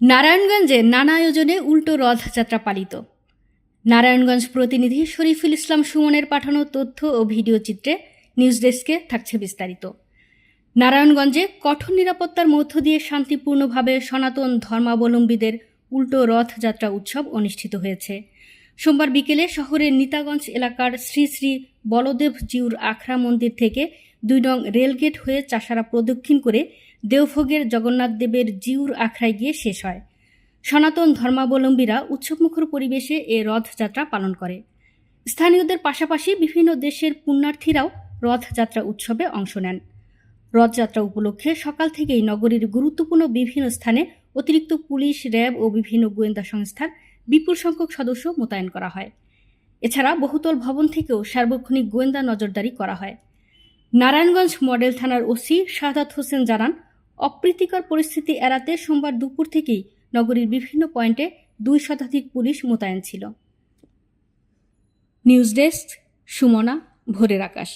নারায়ণগঞ্জে নানা আয়োজনে উল্টো রথযাত্রা পালিত। নারায়ণগঞ্জ প্রতিনিধি শরীফুল ইসলাম সুমনের পাঠানো তথ্য ও ভিডিও চিত্রে নিউজ ডেস্কে থাকছে বিস্তারিত। নারায়ণগঞ্জে কঠোর নিরাপত্তার মধ্য দিয়ে শান্তিপূর্ণভাবে সনাতন ধর্মাবলম্বীদের উল্টো রথযাত্রা উৎসব অনুষ্ঠিত হয়েছে। সোমবার বিকেলে শহরের নিতাগঞ্জ এলাকার শ্রী শ্রী বলদেব জিউর আখড়া মন্দির থেকে দুই নং রেলগেট হয়ে চাষারা প্রদক্ষিণ করে দেওভোগের জগন্নাথ দেবের জিউর আখড়ায় গিয়ে শেষ হয়। সনাতন ধর্মাবলম্বীরা উৎসবমুখর পরিবেশে এ রথযাত্রা পালন করে। স্থানীয়দের পাশাপাশি বিভিন্ন দেশের পুণ্যার্থীরাও রথযাত্রা উৎসবে অংশ নেন। রথযাত্রা উপলক্ষে সকাল থেকেই নগরীর গুরুত্বপূর্ণ বিভিন্ন স্থানে অতিরিক্ত পুলিশ, র্যাব ও বিভিন্ন গোয়েন্দা সংস্থার বিপুল সংখ্যক সদস্য মোতায়েন করা হয়। এছাড়া বহুতল ভবন থেকেও সার্বক্ষণিক গোয়েন্দা নজরদারি করা হয়। নারায়ণগঞ্জ মডেল থানার ওসি শাহাদাত হোসেন জানান, অপ্রীতিকর পরিস্থিতি এড়াতে সোমবার দুপুর থেকেই নগরীর বিভিন্ন পয়েন্টে দুই শতাধিক পুলিশ মোতায়েন ছিল। নিউজ ডেস্ক, সুমনা, ভোরের আকাশ।